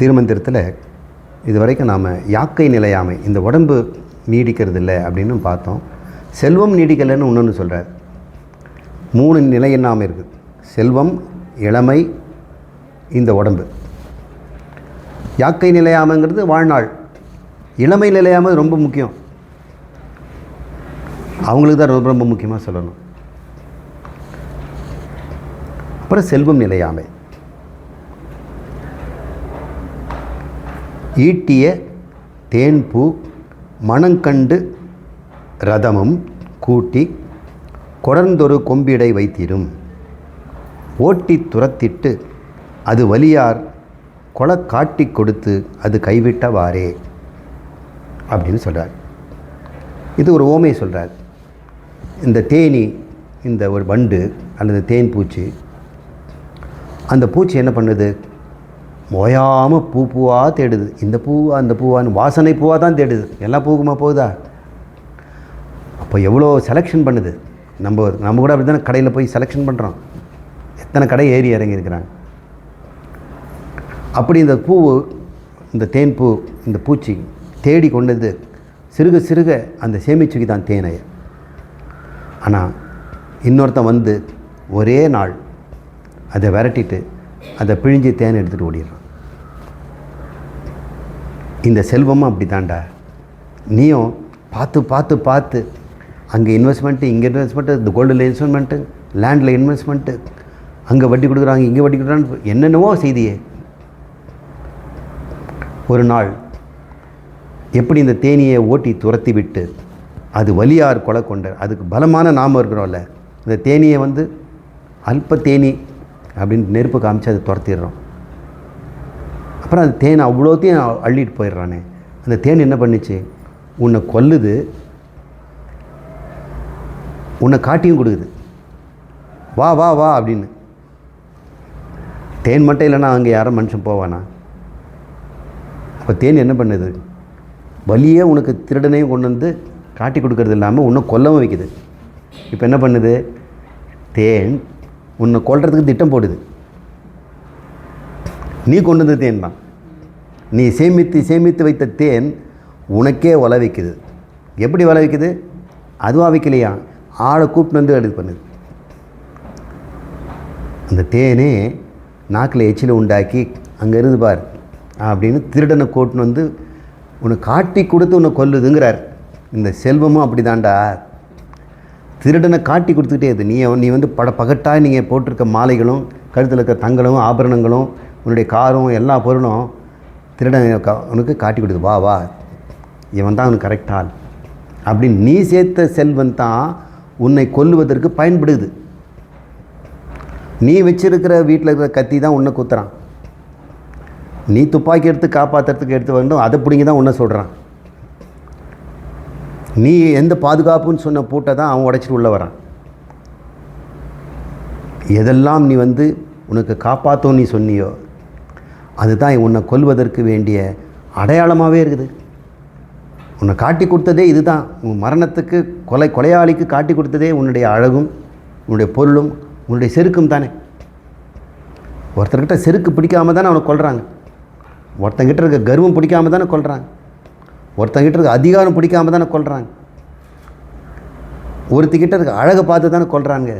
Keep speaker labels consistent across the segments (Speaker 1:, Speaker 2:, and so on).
Speaker 1: திருமந்திரத்தில் இது வரைக்கும் நாம் யாக்கை நிலையாமை இந்த உடம்பு நீடிக்கிறது இல்லை அப்படின்னு பார்த்தோம். செல்வம் நீடிக்கலைன்னு இன்னொன்று சொல்கிறார் மூணு நிலை என்னாமல் இருக்குது செல்வம் இளமை இந்த உடம்பு. யாக்கை நிலையாமைங்கிறது வாழ்நாள். இளமை நிலையாமை ரொம்ப முக்கியம். அவங்களுக்கு தான் ரொம்ப ரொம்ப முக்கியமாக சொல்லணும். அப்புறம் செல்வம் நிலையாமை. ஈட்டிய தேன்பூ மணங்கண்டு ரதமும் கூட்டி கொடர்ந்தொரு கொம்பிடை வைத்திரும். ஓட்டி துரத்திட்டு அது வலியார் கொலை காட்டி கொடுத்து அது கைவிட்டவாறே அப்படின்னு சொல்கிறார் இது ஒரு ஓமை சொல்கிறார் இந்த தேனி இந்த ஒரு வண்டு அல்லது தேன் பூச்சி அந்த பூச்சி என்ன பண்ணுது? ஓயாமல் பூ பூவாக தேடுது. இந்த பூ அந்த பூவான்னு வாசனை பூவாக தான் தேடுது. எல்லா பூக்குமா போகுதா? அப்போ எவ்வளோ செலெக்ஷன் பண்ணுது? நம்ம நம்ம கூட அப்படி தானே கடையில் போய் செலெக்ஷன் பண்ணுறோம் எத்தனை கடை ஏறி இறங்கியிருக்கிறாங்க. அப்படி இந்த பூ இந்த தேன் பூ இந்த பூச்சி தேடி கொண்டது சிறுக சிறுக அந்த சேமிச்சுக்கு தான் தேனை ஆனால் இன்னொருத்தன் வந்து ஒரே நாள் அதை விரட்டிட்டு அதை பிழிஞ்சு தேன் எடுத்துகிட்டு ஓடிடுறான். இந்த செல்வமும் அப்படி தாண்டா நீயும் பார்த்து பார்த்து பார்த்து அங்கே இன்வெஸ்ட்மெண்ட்டு இங்கே இன்வெஸ்ட்மெண்ட்டு இந்த கோல்டில் இன்வெஸ்ட்மெண்ட்டு லேண்டில் இன்வெஸ்ட்மெண்ட்டு அங்கே வட்டி கொடுக்குறாங்க இங்கே வட்டி கொடுக்குறாங்க என்னென்னவோ செய்தியே. ஒரு நாள் எப்படி இந்த தேனியை ஓட்டி துரத்தி விட்டு அது வலியார் கொலை கொண்ட அதுக்கு பலமான நாம இருக்கிறோம்ல இந்த தேனியை வந்து அல்ப தேனி அப்படின்னு நெருப்பு காமிச்சு அதை துரத்திடுறோம். அப்புறம் அது தேன் அவ்வளோத்தையும் அள்ளிட்டு போயிடுறானே. அந்த தேன் என்ன பண்ணுச்சு? உன்னை கொல்லுது. உன்னை காட்டியும் கொடுக்குது. வா வா வா அப்படின்னு. தேன் மட்டும் இல்லைன்னா அங்கே யாரும் மனுஷன் போவானா? அப்போ தேன் என்ன பண்ணுது? வலியே உனக்கு திருடனையும் கொண்டு வந்து காட்டி கொடுக்கறது இல்லாமல் உன்னை கொல்லவும் வைக்குது. இப்போ என்ன பண்ணுது? தேன் உன்னை கொல்றதுக்கு திட்டம் போடுது. நீ கொண்டு வந்த தேன் தான். நீ சேமித்து சேமித்து வைத்த தேன் உனக்கே வள வைக்குது எப்படி வள வைக்குது அதுவாக வைக்கலையா ஆளை கூப்பிட்டு வந்து எடுத்து பண்ணுது. அந்த தேனே நாக்கில் எச்சில் உண்டாக்கி அங்கே இருந்து பார் அப்படின்னு திருடனை கூட்டின்னு வந்து உன்னை காட்டி கொடுத்து உன்னை கொல்லுதுங்கிறார். இந்த செல்வமும் அப்படி தாண்டா திருடனை காட்டி கொடுத்துக்கிட்டே இது நீ நீ வந்து பட பகட்டாக நீங்கள் போட்டிருக்க மாலைகளும் கழுத்தில் இருக்க தங்களும் ஆபரணங்களும் உன்னுடைய காரும் எல்லா பொருளும் திருடன் க- உனக்கு காட்டி கொடுத்து வா வா. இவன் தான் உனக்கு கரெக்டால் அப்படின்னு நீ சேர்த்த செல்வன் தான் உன்னை கொல்லுவதற்கு பயன்படுது. நீ வச்சிருக்கிற வீட்டில் இருக்கிற கத்தி தான் உன்னை குத்துறான். நீ துப்பாக்கி எடுத்து காப்பாற்றுறதுக்கு எடுத்து வேண்டும் அதை பிடிங்கி தான் உன்னை சொல்கிறான் நீ எந்த பாதுகாப்புன்னு சொன்ன பூட்டை தான் அவன் உடைச்சிட்டு உள்ளே வரான் எதெல்லாம் நீ வந்து உனக்கு காப்பாற்றும் நீ சொன்னியோ அதுதான் உன்னை கொல்வதற்கு வேண்டிய அடையாளமாகவே இருக்குது. உன்னை காட்டி கொடுத்ததே இதுதான். உன் மரணத்துக்கு கொலை கொலையாளிக்கு காட்டி கொடுத்ததே உன்னுடைய அழகும் உன்னுடைய பொருளும் உன்னுடைய செருக்கும் தானே. ஒருத்தர்கிட்ட செருக்கு பிடிக்காம தானே அவனை கொள்கிறாங்க ஒருத்தங்கிட்ட இருக்க கர்வம் பிடிக்காம தானே கொள்கிறாங்க ஒருத்தங்கிட்ட இருக்க அதிகாரம் பிடிக்காம தானே கொள்கிறாங்க ஒருத்திக்கிட்ட இருக்க அழகை பார்த்து தானே கொள்கிறாங்க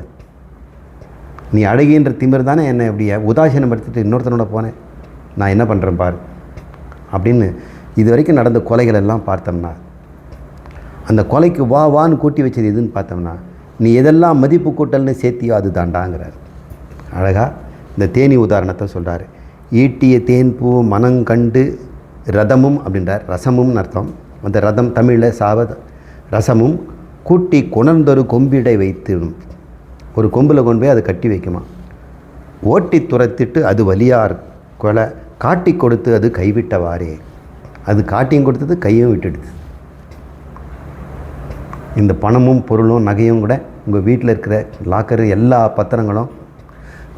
Speaker 1: நீ அழகின்ற திமிர் தானே என்னை இப்படி உதாசீனப்படுத்திட்டு இன்னொருத்தனோட போனேன். நான் என்ன பண்ணுறேன் பார். அப்படின்னு இது வரைக்கும் நடந்த கொலைகள் எல்லாம் பார்த்தோம்னா அந்த கொலைக்கு வா வான்னு கூட்டி வச்சது எதுன்னு பார்த்தோம்னா நீ எதெல்லாம் மதிப்பு கூட்டல்னு சேர்த்தியோ அது தாண்டாங்கிறார் அழகாக இந்த தேனி உதாரணத்தை சொல்கிறாரு ஈட்டிய தேன்பூ மனங்கண்டு ரதமும் அப்படின்றார். ரசமும்னு அர்த்தம். அந்த ரதம் தமிழில் சாவத ரசமும் கூட்டி கொணர்ந்தொரு கொம்பிடை வைத்திடும் ஒரு கொம்பில் கொண்டு போய் அதை கட்டி வைக்குமா? ஓட்டி துரத்திட்டு அது வலியார் கொலை காட்டி கொடுத்து அது கைவிட்டவாறே. அது காட்டியும் கொடுத்தது கையும் விட்டுடுது. இந்த பணமும் பொருளும் நகையும் கூட உங்கள் வீட்டில் இருக்கிற லாக்கரு எல்லா பத்திரங்களும்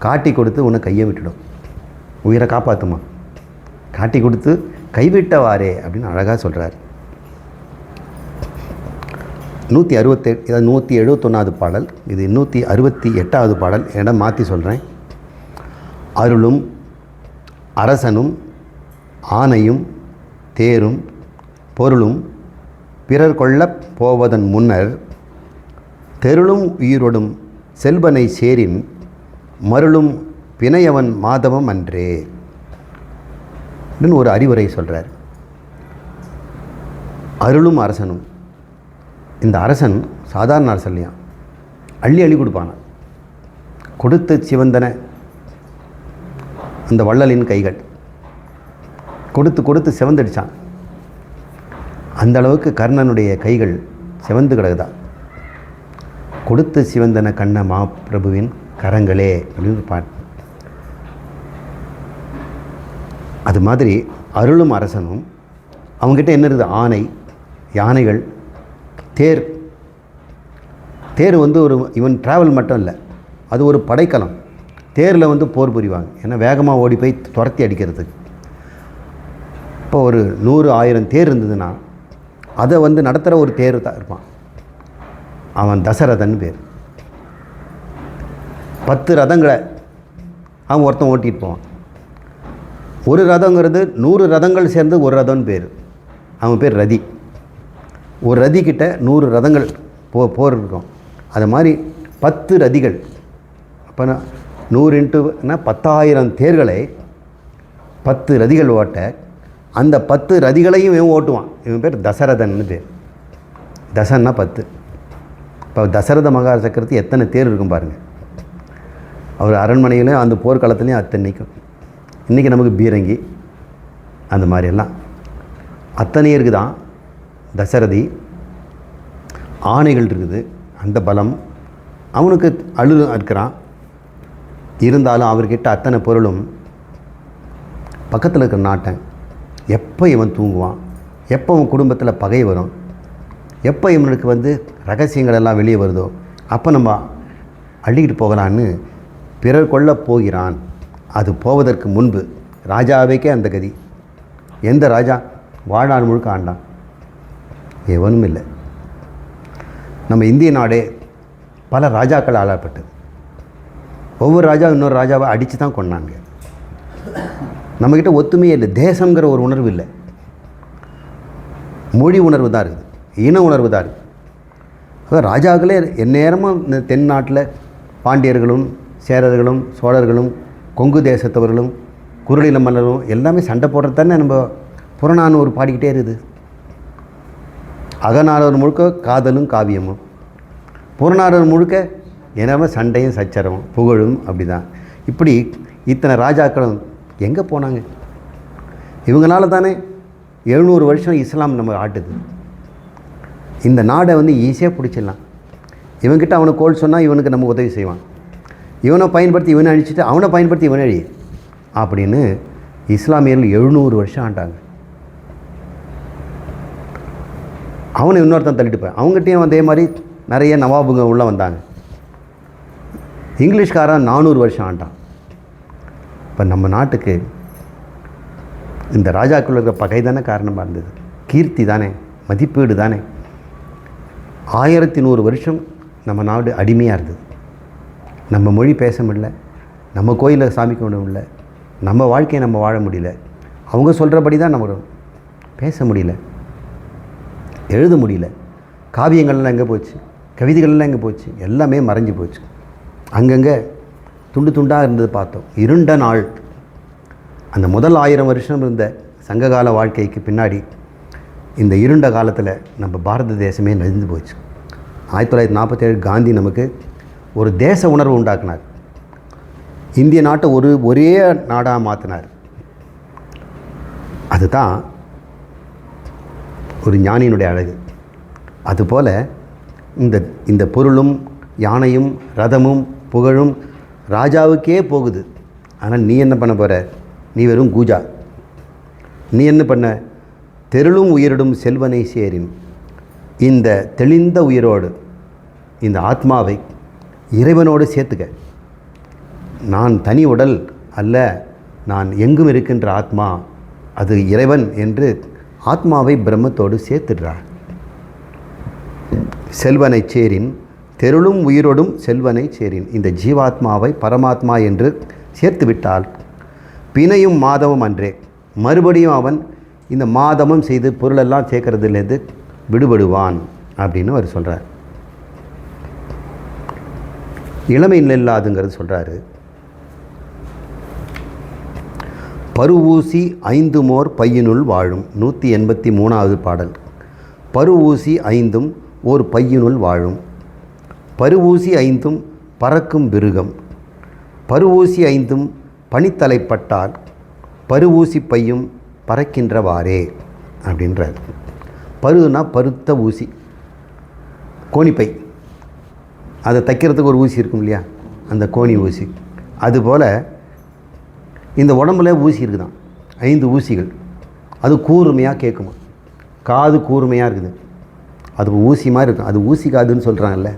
Speaker 1: காட்டி கொடுத்து உன்னை கையை விட்டுடும். உயிரை காப்பாற்றுமா காட்டி கொடுத்து கைவிட்டவாறே அப்படின்னு அழகாக சொல்கிறார் நூற்றி அறுபத்தெட்டு இதாவது நூற்றி எழுபத்தொன்னாவது பாடல். இது நூற்றி அறுபத்தி எட்டாவது பாடல். இடம் மாற்றி சொல்கிறேன் அருளும் அரசனும் ஆணையும் தேரும் பொருளும் பிறர் கொள்ளப் போவதன் முன்னர் தெருளும் உயிரொடும் செல்வனை சேரின் மருளும் பிணையவன் மாதவம் அன்றே. அப்படின்னு ஒரு அறிவுரை சொல்கிறார் அருளும் அரசனும். இந்த அரசன் சாதாரண அரசன் இல்லையா அள்ளி அள்ளி கொடுப்பான கொடுத்து சிவந்தன அந்த வள்ளலின் கைகள். கொடுத்து கொடுத்து செவந்தடித்தான் அந்த அளவுக்கு கர்ணனுடைய கைகள் சிவந்து கிடக்குதா? கொடுத்து சிவந்தன கண்ண மாப்பிரபுவின் கரங்களே அப்படின்னு பாட்டு. அது மாதிரி அருளும் அரசனும் அவங்ககிட்ட என்ன இருக்குது? ஆனை யானைகள் தேர். தேர் வந்து ஒரு இவன் ட்ராவல் மட்டும் இல்லை அது ஒரு படைக்கலம். தேரில் வந்து போர் புரிவாங்க. ஏன்னா வேகமாக ஓடி போய் துரத்தி அடிக்கிறதுக்கு. இப்போ ஒரு நூறு ஆயிரம் தேர் இருந்ததுன்னா அதை வந்து நடத்துகிற ஒரு தேர் தான் இருப்பான். அவன் தசரதன் பேர். பத்து ரதங்களை அவன் ஒருத்தன் ஓட்டிகிட்டு போவான். ஒரு ரதங்கிறது நூறு ரதங்கள் சேர்ந்து ஒரு ரதம்னு பேர். அவன் பேர் ரதி. ஒரு ரதி நூறு ரதங்கள் போ போர் இருக்கும். அது மாதிரி பத்து ரதிகள். அப்போ நூறு இன்ட்டுனா பத்தாயிரம் தேர்களை பத்து ரதிகள் ஓட்ட அந்த பத்து ரதிகளையும் இவன் ஓட்டுவான். இவன் பேர் தசரதன்னு பேர். தசன்னா பத்து. இப்போ தசரத மகா சக்கரத்து எத்தனை தேர் இருக்கும் பாருங்கள் அவர் அரண்மனையிலையும் அந்த போர்க்களத்துலேயும் அத்தனை நிற்கும் இன்றைக்கி நமக்கு பீரங்கி அந்த மாதிரி எல்லாம். அத்தனையருக்கு தான் தசரதி ஆணைகள் இருக்குது. அந்த பலம் அவனுக்கு அழு இருக்கிறான் இருந்தாலும் அவர்கிட்ட அத்தனை பொருளும் பக்கத்தில் இருக்கிற நாட்டன் எப்போ இவன் தூங்குவான்? எப்போ அவன் குடும்பத்தில் பகை வரும்? எப்போ இவனுக்கு வந்து ரகசியங்கள் எல்லாம் வெளியே வருதோ? அப்போ நம்ம அள்ளிக்கிட்டு போகலான்னு பிறர் கொள்ள போகிறான். அது போவதற்கு முன்பு ராஜாவைக்கே அந்த கதி. எந்த ராஜா? வாழ்நாள் முழுக்க ஆண்டான். எவனும் இல்லை. நம்ம இந்திய நாடே பல ராஜாக்கள் ஆளப்பட்டது. ஒவ்வொரு ராஜா இன்னொரு ராஜாவை அடித்து தான் கொண்டாங்க நம்மக்கிட்ட ஒத்துமையே இல்லை. தேசங்கிற ஒரு உணர்வு இல்லை. மொழி உணர்வு தான் இருக்குது. இன உணர்வு தான் இருக்குது. அதாவது ராஜாக்களே எந்நேரமும் இந்த தென்னாட்டில் பாண்டியர்களும் சேரர்களும் சோழர்களும் கொங்கு தேசத்தவர்களும் குறுநில மன்னரும் எல்லாமே சண்டை போடுறது தானே நம்ம புறநானூறு பாடிக்கிட்டே இருக்குது. அகநானூறு முழுக்க காதலும் காவியமும். புறநானூறு முழுக்க என்னமோ சண்டையும் சச்சரவும் புகழும் அப்படி தான் இப்படி இத்தனை ராஜாக்களும் எங்கே போனாங்க? இவங்களால தானே எழுநூறு வருஷம் இஸ்லாம் நம்ம ஆட்டுது. இந்த நாடை வந்து ஈஸியாக பிடிச்சிடலாம். இவன்கிட்ட அவனை கோல் சொன்னால் இவனுக்கு நம்ம உதவி செய்வான். இவனை பயன்படுத்தி இவனை அழிச்சிட்டு அவனை பயன்படுத்தி இவனை அழி அப்படின்னு இஸ்லாமியர்கள் எழுநூறு வருஷம் ஆண்டாங்க. அவனை இன்னொருத்தன் தள்ளிட்டு போய் அவங்ககிட்டயும் அதே மாதிரி நிறைய நவாபுங்க உள்ளே வந்தாங்க. இங்கிலீஷ்காரன் நானூறு வருஷம் ஆண்டான். இப்போ நம்ம நாட்டுக்கு இந்த ராஜாக்கள் இருக்கிற பகை தானே காரணமாக இருந்தது. கீர்த்தி தானே மதிப்பீடு தானே. ஆயிரத்தி நூறு வருஷம் நம்ம நாடு அடிமையாக இருந்தது. நம்ம மொழி பேச முடியல நம்ம கோயிலில் சாமி கும்பிட முடியல நம்ம வாழ்க்கையை நம்ம வாழ முடியல. அவங்க சொல்கிறபடி தான் நம்ம பேச முடியல. எழுத முடியல. காவியங்கள்லாம் எங்கே போச்சு? கவிதைகள்லாம் எங்கே போச்சு? எல்லாமே மறைஞ்சு போச்சு. அங்கங்கே துண்டு துண்டாக இருந்தது பார்த்தோம். இருண்ட நாள். அந்த முதல் ஆயிரம் வருஷம் இருந்த சங்ககால வாழ்க்கைக்கு பின்னாடி இந்த இருண்ட காலத்தில் நம்ம பாரத தேசமே நெறிந்து போச்சு. ஆயிரத்தி தொள்ளாயிரத்தி நாற்பத்தேழு காந்தி நமக்கு ஒரு தேச உணர்வு உண்டாக்குனார். இந்திய நாட்டை ஒரு ஒரே நாடாக மாற்றினார் அதுதான் ஒரு ஞானியினுடைய அழகு. அதுபோல் இந்த இந்த பொருளும் யானையும் ரதமும் புகழும் ராஜாவுக்கே போகுது. ஆனால் நீ என்ன பண்ண போகிற நீ வெறும் கூஜா. நீ என்ன பண்ண? தெருளும் உயிரிடும் செல்வனை சேரின். இந்த தெளிந்த உயிரோடு இந்த ஆத்மாவை இறைவனோடு சேர்த்துக்க. நான் தனி உடல் அல்ல நான் எங்கும் இருக்கின்ற ஆத்மா அது இறைவன் என்று ஆத்மாவை பிரம்மத்தோடு சேர்த்துடுறார். செல்வனை சேரின் தெருளும் உயிரோடும் செல்வனை சேரின். இந்த ஜீவாத்மாவை பரமாத்மா என்று சேர்த்துவிட்டால் பிணையும் மாதவம் அன்றே. மறுபடியும் அவன் இந்த மாதமும் செய்து பொருளெல்லாம் சேர்க்கறதுலேருந்து விடுபடுவான் அப்படின்னு அவர் சொல்கிறார் இளமை நில்லாதுங்கிறது சொல்கிறாரு பருவூசி ஐந்து மோர் பையினுள் வாழும். நூற்றி எண்பத்தி மூணாவது பாடல். பருவூசி ஐந்தும் ஓர் பையினுள் வாழும். பருவூசி ஐந்தும் பறக்கும் விருகம். பருவூசி ஐந்தும் பனித்தலைப்பட்டால் பருவூசி பையும் பறக்கின்றவாறே அப்படின்றார். பருதுனா பருத்த ஊசி. கோணிப்பை. அதை தைக்கிறதுக்கு ஒரு ஊசி இருக்கும் இல்லையா? அந்த கோணி ஊசி. அதுபோல் இந்த உடம்புல ஊசி இருக்குதான். ஐந்து ஊசிகள். அது கூர்மையாக கேட்குமா? காது கூர்மையாக இருக்குது. அது ஊசி மாதிரி இருக்கும். அது ஊசி காதுன்னு சொல்கிறாங்கல்ல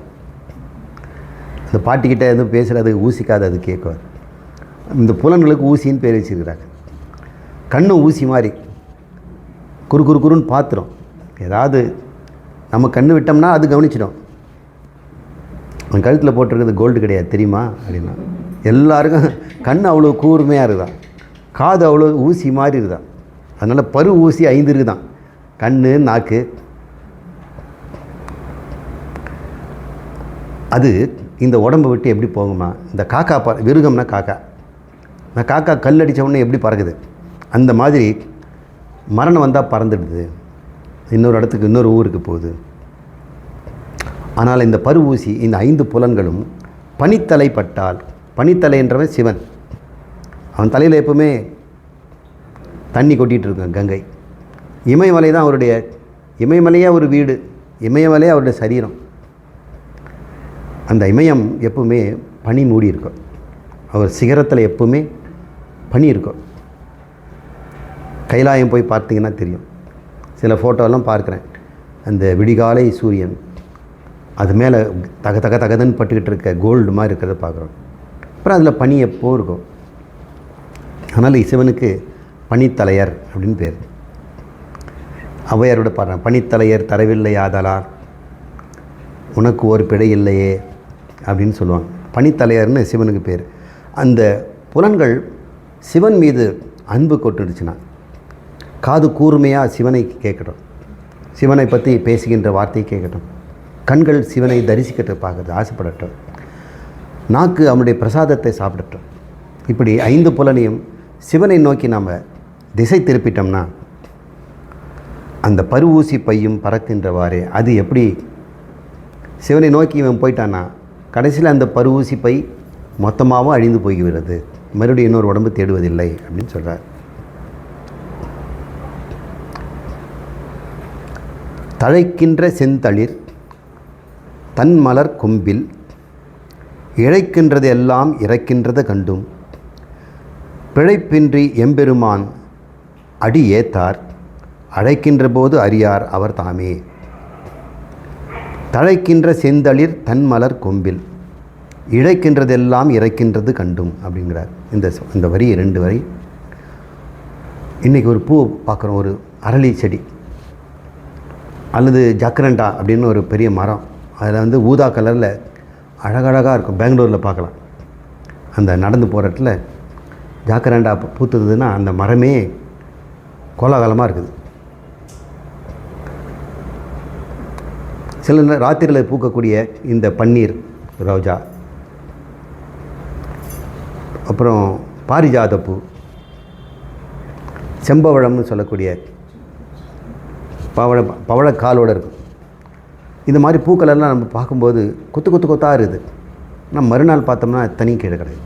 Speaker 1: அந்த பாட்டிக்கிட்ட எதுவும் பேசுகிறது ஊசி அது கேட்கும். இந்த புலன்களுக்கு ஊசின்னு பேர் வச்சுருக்கிறாங்க. கண்ணும் ஊசி மாதிரி. குறு குறு குறுன்னு பார்த்துரும் ஏதாவது நம்ம கண்ணு விட்டோம்னா அது கவனிச்சிடும். அவன் கழுத்தில் போட்டிருக்கிறது கோல்டு கிடையாது தெரியுமா? அப்படின்னா. எல்லாருக்கும் கண் அவ்வளோ கூர்மையாக இருக்குதான். காது அவ்வளோ ஊசி மாதிரி இருக்குதான். அதனால் பரு ஊசி ஐந்து இருக்குதான். கண் நாக்கு. அது இந்த உடம்பை விட்டு எப்படி போகுமா இந்த காக்கா ப விருகம்னா காக்கா. நான் காக்கா கல் அடித்த உடனே எப்படி பறக்குது? அந்த மாதிரி மரணம் வந்தால் பறந்துடுது. இன்னொரு இடத்துக்கு இன்னொரு ஊருக்கு போகுது. ஆனால் இந்த பரு ஊசி இந்த ஐந்து புலன்களும் பனித்தலை பட்டால் பனித்தலை என்றவன் சிவன். அவன் தலையில் எப்பவுமே தண்ணி கொட்டிகிட்டு இருக்கும் கங்கை. இமயமலை தான் அவருடைய இமயமலையே ஒரு வீடு இமயமலையே அவருடைய சரீரம். அந்த இமயம் எப்பவுமே பனி மூடி இருக்கும் அவர் சிகரத்தில் எப்பவுமே பனி இருக்கும் கைலாயம் போய் பார்த்தீங்கன்னா தெரியும். சில ஃபோட்டோலாம் பார்க்குறேன். அந்த விடிகாலை சூரியன் அது மேலே தக தக தகதன்னு பட்டுக்கிட்டு இருக்க கோல்டு மாதிரி இருக்கிறத பார்க்குறோம். அப்புறம் அதில் பனி எப்போ இருக்கும்? அதனால் இசைவனுக்கு பனித்தலையர் அப்படின்னு பேர். ஔவையாரோட பாடுறேன் பனித்தலையர் தரவில்லை உனக்கு ஒரு பிழை இல்லையே அப்படின்னு சொல்லுவாங்க. பனித்தலையர்னு சிவனுக்கு பேர். அந்த புலன்கள் சிவன் மீது அன்பு கொட்டுடுச்சுன்னா காது கூர்மையாக சிவனை கேட்கட்டும். சிவனை பற்றி பேசுகின்ற வார்த்தையை கேட்கட்டும். கண்கள் சிவனை தரிசிக்கிட்டு பார்க்குறது ஆசைப்படட்டும். நாக்கு அவனுடைய பிரசாதத்தை சாப்பிடட்டும். இப்படி ஐந்து புலனையும் சிவனை நோக்கி நாம் திசை திருப்பிட்டோம்னா அந்த பருவூசி பையும் பறக்கின்றவாறே அது எப்படி சிவனை நோக்கி இவன் போயிட்டான்னா கடைசியில் அந்த பருவூசி பை மொத்தமாகவும் அழிந்து போய்கிறது. மறுபடியும் இன்னொரு உடம்பு தேடுவதில்லை அப்படின்னு சொல்கிறார் தழைக்கின்ற செந்தளிர் தன் மலர் கொம்பில் இழைக்கின்றது எல்லாம் இறைக்கின்றது கண்டும் பிழைப்பின்றி எம்பெருமான் அடி ஏத்தார் அழைக்கின்ற போது அறியார் அவர் தாமே. தழைக்கின்ற செந்தளிர் தன் மலர் கொம்பில். இழைக்கின்றதெல்லாம் இறைக்கின்றது கண்டும் அப்படிங்கிறார். இந்த இந்த வரி ரெண்டு வரி. இன்றைக்கி ஒரு பூ பார்க்குறோம் ஒரு அரளி செடி. அல்லது ஜக்கரண்டா அப்படின்னு ஒரு பெரிய மரம். அதில் வந்து ஊதா கலரில் அழகழகாக இருக்கும். பெங்களூரில் பார்க்கலாம். அந்த நடந்து போகிற இடத்துல ஜாக்கரண்டா பூத்துதுன்னா அந்த மரமே கோலாகலமாக இருக்குது. சில ராத்திரியில் பூக்கக்கூடிய இந்த பன்னீர் ரோஜா. அப்புறம் பாரிஜாத பூ செம்பவழம்னு சொல்லக்கூடிய பவழ பவழக்காலோடு இருக்கும். இந்த மாதிரி பூக்களெல்லாம் நம்ம பார்க்கும்போது கொத்து கொத்து கொத்தாக இருக்குது. ஆனால் மறுநாள் பார்த்தோம்னா தனி கீழே கிடக்குது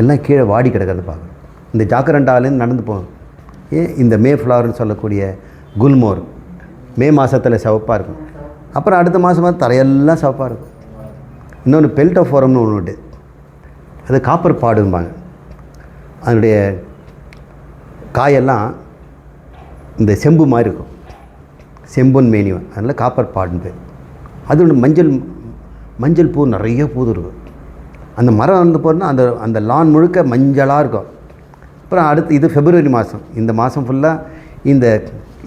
Speaker 1: எல்லாம் கீழே வாடி கிடக்கிறது பார்க்குறோம் இந்த ஜாக்கரண்டாலேருந்து நடந்து போகும் ஏன்? இந்த மே ஃப்ளவர்னு சொல்லக்கூடிய குல்மோர். மே மாதத்தில் சிவப்பாக இருக்கும். அப்புறம் அடுத்த மாதம் தரையெல்லாம் சிவப்பாக இருக்கும். இன்னொன்று பெல்டோஃபோரம்னு ஒன்று உண்டு. அது காப்பர் பாடும்பாங்க. அதனுடைய காயெல்லாம் இந்த செம்பு மாதிரி இருக்கும். செம்பொன் மேனிவன் அதனால் காப்பர் பாடுன்னு பேர். அது ஒன்று மஞ்சள் மஞ்சள் பூ நிறைய பூது இருக்கும் அந்த மரம் வந்து போனால் அந்த அந்த லான் முழுக்க மஞ்சளாக இருக்கும். அப்புறம் அடுத்து இது ஃபெப்ரவரி மாதம் இந்த மாதம் ஃபுல்லாக இந்த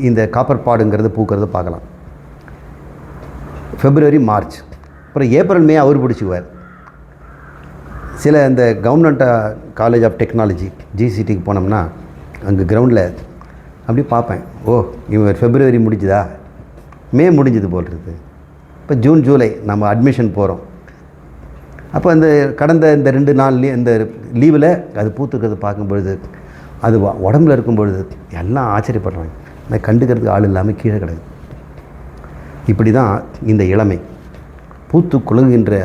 Speaker 1: இந்த காப்பர் பாடுங்கிறது பூக்கிறது பார்க்கலாம். ஃபெப்ரவரி மார்ச் அப்புறம் ஏப்ரல் மே அவர் பிடிச்சிக்குவார். சில இந்த கவர்மெண்ட் காலேஜ் ஆஃப் டெக்னாலஜி ஜிசிடிக்கு போனோம்னா அங்கே கிரவுண்டில் அப்படி பார்ப்பேன். ஓ இவன் ஃபெப்ரவரி முடிஞ்சுதா? மே முடிஞ்சது போல் இப்போ ஜூன் ஜூலை நம்ம அட்மிஷன் போகிறோம் அப்போ அந்த கடந்த இந்த ரெண்டு நாள் லீ இந்த லீவில் அது பூத்துக்கிறது பார்க்கும்பொழுது அது உடம்புல இருக்கும் பொழுது எல்லாம் ஆச்சரியப்படுறாங்க. அதை கண்டுக்கிறதுக்கு ஆள் இல்லாமல் கீழே கிடக்கு. இப்படி தான் இந்த இளமை. பூத்து குலுங்குகின்ற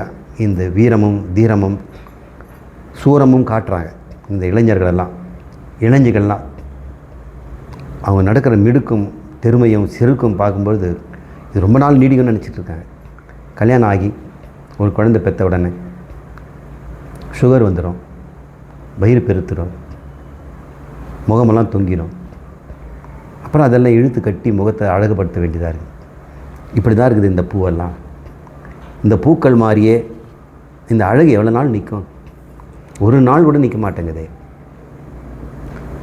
Speaker 1: இந்த வீரமும் தீரமும் சூரமும் காட்டுறாங்க இந்த இளைஞர்களெல்லாம். இளைஞர்கள்லாம் அவங்க நடக்கிற மிடுக்கும் பெருமையும் செருக்கும் பார்க்கும்பொழுது இது ரொம்ப நாள் நீடிக்கும்னு நினச்சிட்டு இருக்காங்க. கல்யாணம் ஆகி ஒரு குழந்தை பெற்ற உடனே சுகர் வந்துடும் வயிறு பெருத்துடும் முகமெல்லாம் தொங்கிடும் அப்புறம் அதெல்லாம் இழுத்து கட்டி முகத்தை அழகுபடுத்த வேண்டியதாக இருக்குது. இப்படி தான் இருக்குது இந்த பூவெல்லாம். இந்த பூக்கள் மாதிரியே இந்த அழகு எவ்வளோ நாள் நிற்கும்? ஒரு நாள் கூட நிற்க மாட்டேங்குதே.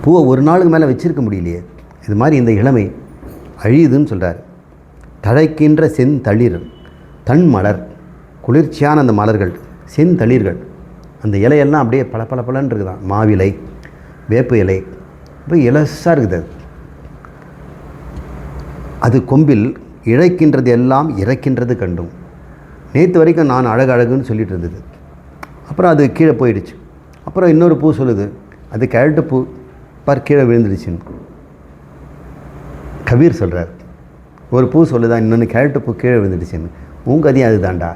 Speaker 1: பூவை ஒரு நாளுக்கு மேலே வச்சிருக்க முடியலையே. இது மாதிரி இந்த இளமை அழியுதுன்னு சொல்கிறார் தழைக்கின்ற செந்தளிர் தன் மலர் குளிர்ச்சியான அந்த மலர்கள் செந்தளிர்கள் அந்த இலையெல்லாம் அப்படியே பல பல பலன்னு இருக்குதான். மாவிலை வேப்ப இலை இப்போ இலசாக இருக்குது அது. அது கொம்பில் இழைக்கின்றது எல்லாம் இறக்கின்றது கண்டும். நேற்று வரைக்கும் நான் அழகு அழகுன்னு சொல்லிட்டு இருந்தது. அப்புறம் அது கீழே போயிடுச்சு. அப்புறம் இன்னொரு பூ சொல்லுது. அது கேரட்டு பூ. பார் கீழே விழுந்துடுச்சுன்னு கபீர் சொல்கிறார் ஒரு பூ சொல்லுதா இன்னொன்று கேரட்டு பூ கீழே விழுந்துடுச்சுன்னு உன் கதையும் அதுதான்டா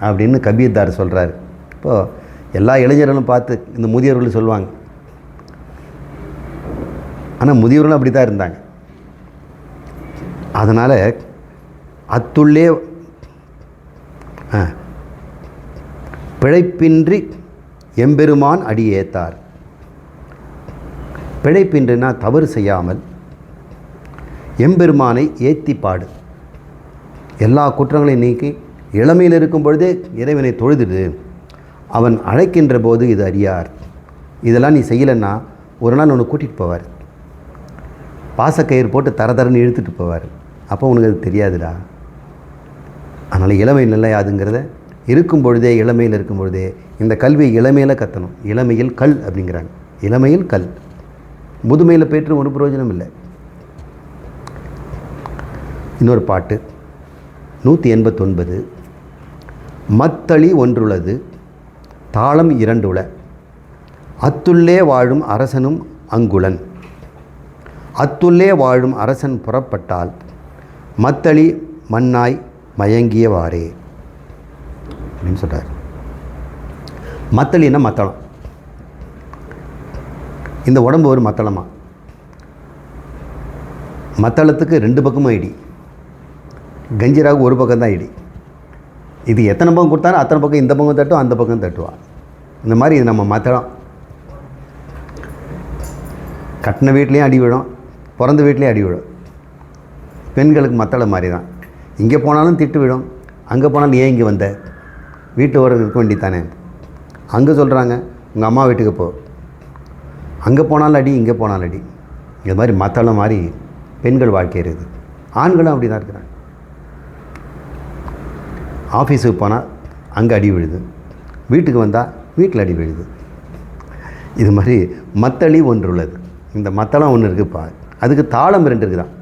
Speaker 1: அப்படின்னு கபீர்தார் சொல்கிறாரு இப்போது எல்லா இளைஞர்களும் பார்த்து இந்த முதியவர்கள் சொல்லுவாங்க ஆனால் முதியவர்களும் அப்படி தான் இருந்தாங்க. அதனால் அத்துள்ளே ஆ, பிழைப்பின்றி எம்பெருமான் அடி ஏத்தார் பிழைப்பின்றினா தவறு செய்யாமல் எம்பெருமானை ஏத்தி பாடு. எல்லா குற்றங்களையும் நீக்கி இளமையில் இருக்கும் பொழுதே இறைவனை தொழுதுடு. அவன் அழைக்கின்ற போது இது அறியார். இதெல்லாம் நீ செய்யலைன்னா ஒரு நாள் உன்னை கூட்டிகிட்டு போவார். பாசக்கயிறு போட்டு தர தரன்னு இழுத்துட்டு போவார். அப்போ உனக்கு அது தெரியாதுடா. அதனால் இளமை நிலையாதுங்கிறத இருக்கும் பொழுதே இளமையில் இருக்கும் பொழுதே இந்த கல்வியை இளமையில் கற்றணும் இளமையில் கல் அப்படிங்கிறாங்க. இளமையில் கல். முதுமையில் பெற்று ஒரு பிரயோஜனம் இல்லை. இன்னொரு பாட்டு. நூற்றி எண்பத்தொன்பது. மத்தளி ஒன்றுள்ளது தாளம் இரண்டுள. அத்துள்ளே வாழும் அரசனும் அங்குளன். அத்துள்ளே வாழும் அரசன் புறப்பட்டால் மத்தளி மண்ணாய் மயங்கியவாறே. அப்படின்னு சொல்கிறார் மத்தளின்னா மத்தளம். இந்த உடம்பு ஒரு மத்தளமாக மத்தளத்துக்கு ரெண்டு பக்கமும் இடி. கஞ்சிராவுக்கு ஒரு பக்கம் தான் இடி. இது எத்தனை பக்கம் கொடுத்தாலும் அத்தனை பக்கம் இந்த பக்கம் தட்டும் அந்த பக்கம் தட்டுவா. இந்த மாதிரி இது நம்ம மத்தளம். கட்டின வீட்லேயும் அடி விழும். பிறந்த வீட்லேயும் அடி விடும் பெண்களுக்கு மத்தளை மாதிரி தான் இங்கே போனாலும் திட்டு விடும் அங்கே போனாலும் ஏன் இங்கே வந்த? வீட்டு ஓரம் இருக்க வேண்டியதானே அங்கே சொல்கிறாங்க உங்கள் அம்மா வீட்டுக்கு போ. அங்கே போனாலும் அடி இங்கே போனாலும் அடி. இது மாதிரி மத்தளம் மாதிரி பெண்கள் வாழ்க்கை இருக்குது. ஆண்களும் அப்படி தான் இருக்கிறாங்க. ஆஃபீஸுக்கு போனால் அங்கே அடி விழுது. வீட்டுக்கு வந்தால் வீட்டில் அடி விழுது. இது மாதிரி மத்தளி ஒன்று உள்ளது. இந்த மத்தளம் ஒன்று இருக்குப்பா. அதுக்கு தாளம் ரெண்டு இருக்குதான்.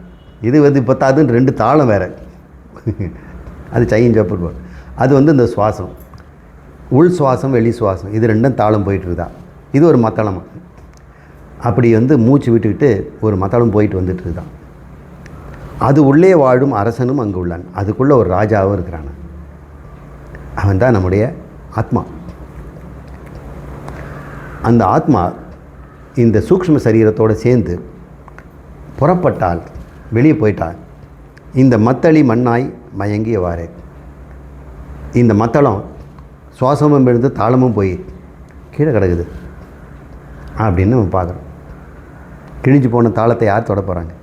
Speaker 1: இது வந்து பத்தாதுன்னு ரெண்டு தாளம் வேறு. அது சைன் ஜப்பர் போல் அது வந்து இந்த சுவாசம். உள் சுவாசம் வெளி சுவாசம் இது ரெண்டும் தாளம் போயிட்டுருக்குதா. இது ஒரு மத்தளம். அப்படி வந்து மூச்சு விட்டுக்கிட்டு ஒரு மத்தளம் போயிட்டு வந்துட்டு இருக்குதான் அது உள்ளே வாழும் அரசனும் அங்கே உள்ளான். அதுக்குள்ளே ஒரு ராஜாவும் இருக்கிறான். அவன் தான் நம்முடைய ஆத்மா. அந்த ஆத்மா இந்த சூக்ஷ்ம சரீரத்தோடு சேர்ந்து புறப்பட்டால் வெளியே போயிட்டால் இந்த மத்தளி மண்ணாய் மயங்கியவாறு. இந்த மத்தளம் சுவாசமும் எழுந்து தாளமும் போய் கீழே கிடக்குது. அப்படின்னு நம்ம பார்க்குறோம். கிழிஞ்சு போன தாளத்தை யார் தொட போகிறாங்க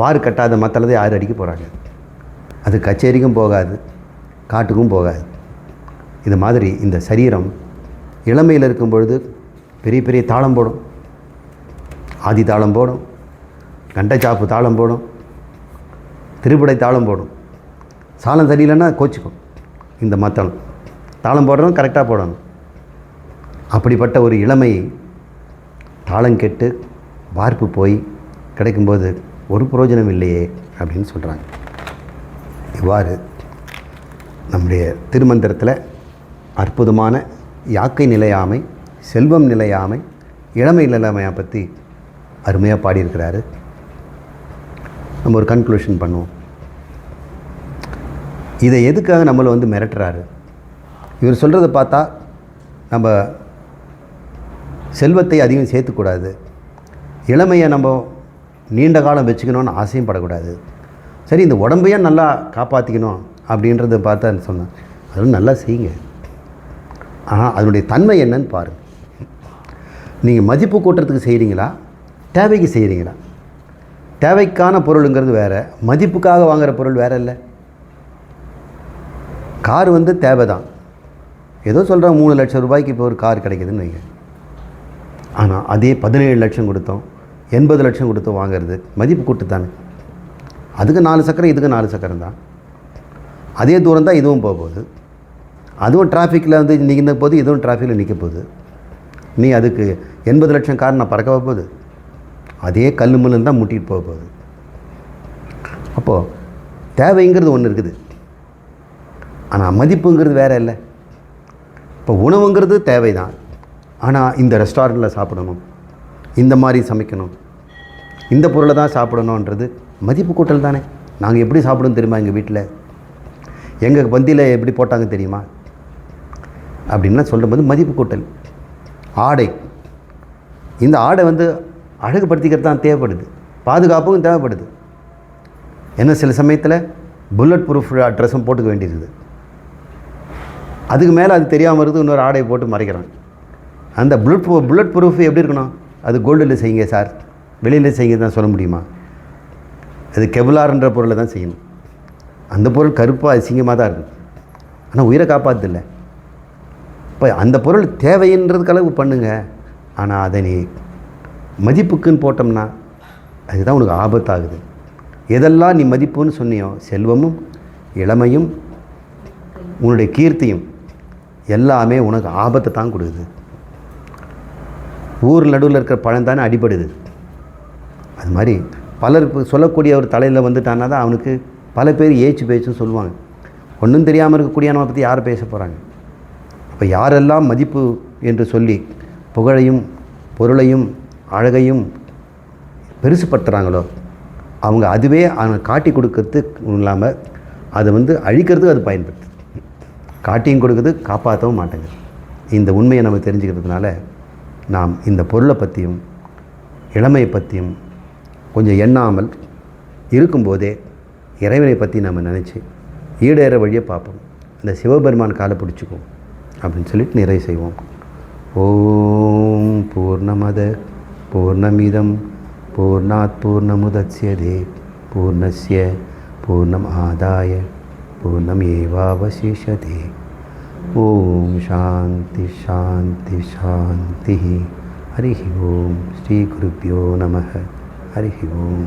Speaker 1: வார் கட்டாத மத்தளத்தை யார் அடிக்க போகிறாங்க அது கச்சேரிக்கும் போகாது காட்டுக்கும் போகாது. இது மாதிரி இந்த சரீரம் இளமையில் இருக்கும் பொழுது பெரிய பெரிய தாளம் போடும். ஆதி தாளம் போடும் கண்டச்சாப்பு தாளம் போடும் திருப்படை தாளம் போடும். சாலம் சரியில்லைன்னா கோச்சிக்கும் இந்த மத்தளம். தாளம் போடணும் கரெக்டாக போடணும். அப்படிப்பட்ட ஒரு இளமை தாளம் கெட்டு வார்ப்பு போய் கிடைக்கும்போது ஒரு பிரயோஜனம் இல்லையே அப்படின்னு சொல்கிறாங்க இவ்வாறு நம்முடைய திருமந்திரத்தில் அற்புதமான யாக்கை நிலையாமை செல்வம் நிலையாமை இளமை நிலைமையை பற்றி அருமையாக பாடியிருக்கிறாரு. நம்ம ஒரு கன்க்ளூஷன் பண்ணுவோம். இதை எதுக்காக நம்மளை வந்து மிரட்டுறாரு? இவர் சொல்கிறத பார்த்தா நம்ம செல்வத்தை அதிகம் சேர்த்துக்கூடாது. இளமையை நம்ம நீண்ட காலம் வச்சுக்கணும்னு ஆசையும் படக்கூடாது சரி இந்த உடம்பையும் நல்லா காப்பாற்றிக்கணும் அப்படின்றத பார்த்தா சொன்னேன் அதுவும் நல்லா செய்யுங்க. ஆனால் அதனுடைய தன்மை என்னன்னு பாருங்கள் நீங்கள் மதிப்பு கூட்டுறதுக்கு செய்கிறீங்களா தேவைக்கு செய்கிறீங்களா தேவைக்கான பொருளுங்கிறது வேறு மதிப்புக்காக வாங்குகிற பொருள் வேறு இல்லை. கார் வந்து தேவை தான். ஏதோ சொல்கிறோம் மூணு லட்சம் ரூபாய்க்கு இப்போ ஒரு கார் கிடைக்குதுன்னு வைங்க. ஆனால் அதே பதினேழு லட்சம் கொடுத்தோம் எண்பது லட்சம் கொடுத்தோம் வாங்குறது மதிப்பு கூட்டு தானே. அதுக்கு நாலு சக்கரம் இதுக்கு நாலு சக்கரம் தான். அதே தூரம் தான் இதுவும் போக போகுது. அதுவும் டிராஃபிக்கில் வந்து நிற்கிற போது இதுவும் டிராஃபிக்கில் நிற்க போகுது. நீ அதுக்கு எண்பது லட்சம் கார் நான் பறக்க போகுது? அதே கல் மல்லுன்னு தான் முட்டிட்டு போக போகுது. அப்போது தேவைங்கிறது ஒன்று இருக்குது. ஆனால் மதிப்புங்கிறது வேறு இல்லை. இப்போ உணவுங்கிறது தேவை தான் ஆனால் இந்த ரெஸ்டாரண்ட்டில் சாப்பிடணும். இந்த மாதிரி சமைக்கணும். இந்த பொருளை தான் சாப்பிடணுன்றது மதிப்பு கூட்டல் தானே. நாங்கள் எப்படி சாப்பிடணும் தெரியுமா எங்கள் வீட்டில் எங்கள் பந்தியில் எப்படி போட்டாங்க தெரியுமா? அப்படின்லாம் சொல்லும்போது மதிப்பு கூட்டல். ஆடை. இந்த ஆடை வந்து அழகுபடுத்திக்கிறது தான் தேவைப்படுது. பாதுகாப்பும் தேவைப்படுது. என்ன சில சமயத்தில் புல்லட் ப்ரூஃப் ட்ரெஸ்ஸும் போட்டுக்க வேண்டியிருக்குது. அதுக்கு மேலே அது தெரியாமல் இருக்குது இன்னொரு ஆடையை போட்டு மறைக்கிறான். அந்த புல்லட் புல்லட் ப்ரூஃப் எப்படி இருக்கணும்? அது கோல்டில் செய்யுங்க சார். வெளியில் செய்யுங்க தான் சொல்ல முடியுமா? அது கெவ்லார்ன்ற பொருளை தான் செய்யணும். அந்த பொருள் கருப்பாக அசிங்கமாக தான் இருக்கும் ஆனால் உயிரை காப்பாற்றுல இப்போ அந்த பொருள் தேவைன்றதுக்கு அளவு பண்ணுங்க. ஆனால் அதை நீ மதிப்புக்குன்னு போட்டோம்னா அதுதான் உனக்கு ஆபத்தாகுது. எதெல்லாம் நீ மதிப்புன்னு சொன்னியோ செல்வமும் இளமையும் உன்னுடைய கீர்த்தியும் எல்லாமே உனக்கு ஆபத்தை தான் கொடுக்குது. ஊர் நடுவில் இருக்கிற பழம் தானே அடிபடுது. அது மாதிரி பலர் சொல்லக்கூடிய ஒரு தலையில் வந்துட்டானா தான் அவனுக்கு பல பேர் ஏச்சு பேச்சும் சொல்லுவாங்க. ஒன்றும் தெரியாமல் இருக்கக்கூடியவனை பற்றி யார் பேச போகிறாங்க அப்போ யாரெல்லாம் மதிப்பு என்று சொல்லி புகழையும் பொருளையும் அழகையும் பெருசுப்படுத்துகிறாங்களோ அவங்க அதுவே அவங்க காட்டி கொடுக்கறது இல்லாமல் அதை வந்து அழிக்கிறதுக்கு அது பயன்படுது. காட்டியும் கொடுக்குது காப்பாற்றவும் மாட்டேங்குது. இந்த உண்மையை நம்ம தெரிஞ்சுக்கிறதுனால நாம் இந்த பொருளை பற்றியும் இளமையை பற்றியும் கொஞ்சம் எண்ணாமல் இருக்கும்போதே இறைவனை பற்றி நம்ம நினச்சி ஈடேற வழியை பார்ப்போம். இந்த சிவபெருமான் காலை பிடிச்சிக்குவோம் அப்படின்னு சொல்லிட்டு நிறைவு செய்வோம். ஓம் பூர்ணமத பூர்ணமிதம் பூர்ணாத் பூர்ணமுதட்சியதே பூர்ணஸ்ய பூர்ணம் ஆதாய பூர்ணமேவாவசிஷதே ஓம் சாந்தி சாந்தி சாந்தி ஹரி ஓம் ஸ்ரீ குருப்பியோ நம ஹரி ஓம்